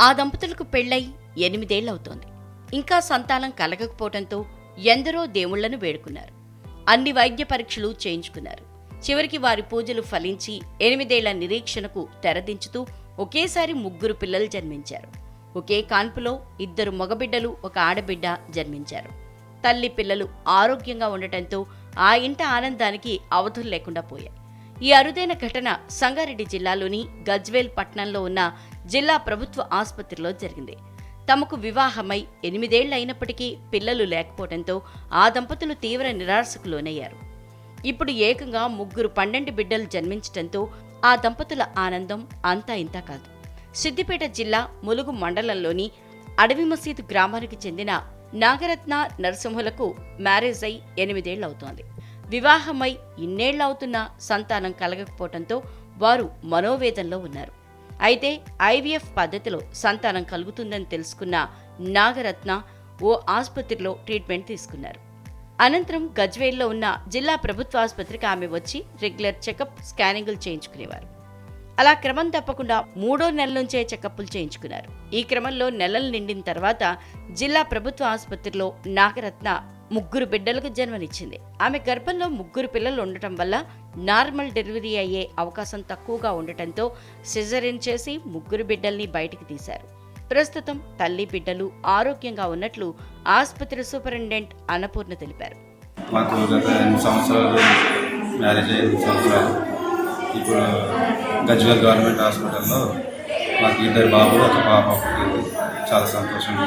ఆ దంపతులకు పెళ్ళై ఎనిమిదేళ్ళవుతోంది ఇంకా సంతానం కలగకపోవడంతో ఎందరో దేవుళ్ళను వేడుకున్నారు. అన్ని వైద్య పరీక్షలు చేయించుకున్నారు. చివరికి వారి పూజలు ఫలించి ఎనిమిదేళ్ళ నిరీక్షణకు తెరదించుతూ ఒకేసారి ముగ్గురు పిల్లలు జన్మించారు. ఒకే కాన్పులో ఇద్దరు మగబిడ్డలు ఒక ఆడబిడ్డ జన్మించారు. తల్లి పిల్లలు ఆరోగ్యంగా ఉండటంతో ఆ ఇంట ఆనందానికి అవధులు లేకుండా పోయాయి. ఈ అరుదైన ఘటన సంగారెడ్డి జిల్లాలోని గజ్వేల్ పట్టణంలో ఉన్న జిల్లా ప్రభుత్వ ఆసుపత్రిలో జరిగింది. తమకు వివాహమై ఎనిమిదేళ్ళు అయినప్పటికీ పిల్లలు లేకపోవడంతో ఆ దంపతులు తీవ్ర నిరాశకు లోనయ్యారు. ఇప్పుడు ఏకంగా ముగ్గురు పన్నెండు బిడ్డలు జన్మించడంతో ఆ దంపతుల ఆనందం అంతా ఇంతా కాదు. సిద్దిపేట జిల్లా ములుగు మండలంలోని అడవి మసీదు గ్రామానికి చెందిన నాగరత్న నరసింహులకు మ్యారేజ్ అయి ఎనిమిదేళ్ళవుతోంది వివాహమై ఇన్నేళ్ళవుతున్నా సంతానం కలగకపోవడంతో వారు మనోవేదంలో ఉన్నారు. అయితే ఐవీఎఫ్ పద్ధతిలో సంతానం కలుగుతుందని తెలుసుకున్న నాగరత్న ఓ ఆసుపత్రిలో ట్రీట్మెంట్ తీసుకున్నారు. అనంతరం గజ్వేల్లో ఉన్న జిల్లా ప్రభుత్వ ఆసుపత్రికి ఆమె వచ్చి రెగ్యులర్ చెకప్ స్కానింగులు చేయించుకునేవారు. అలా క్రమం తప్పకుండా మూడో నెల నుంచే చెకప్లు చేయించుకున్నారు. ఈ క్రమంలో నెలలు నిండిన తర్వాత జిల్లా ప్రభుత్వ ఆసుపత్రిలో నాగరత్న ముగ్గురు బిడ్డలకు జన్మనిచ్చింది. ఆమె గర్భంలో ముగ్గురు పిల్లలు ఉండటం వల్ల నార్మల్ డెలివరీ అయ్యే అవకాశం తక్కువగా ఉండటంతో సిజరిన్ చేసి ముగ్గురు బిడ్డల్ని బయటికి తీశారు. ప్రస్తుతం తల్లి బిడ్డలు ఆరోగ్యంగా ఉన్నట్లు ఆసుపత్రి సూపరింటెండెంట్ అన్నపూర్ణ తెలిపారు. మాకు గత ఎనిమిది సంవత్సరాలు మ్యారేజ్ అయ్యి ఎనిమిది సంవత్సరాలు. ఇప్పుడు గజ్వేల్ గవర్నమెంట్ హాస్పిటల్లో మాకు ఇద్దరు బాబులు ఒక పాప చాలా సంతోషంగా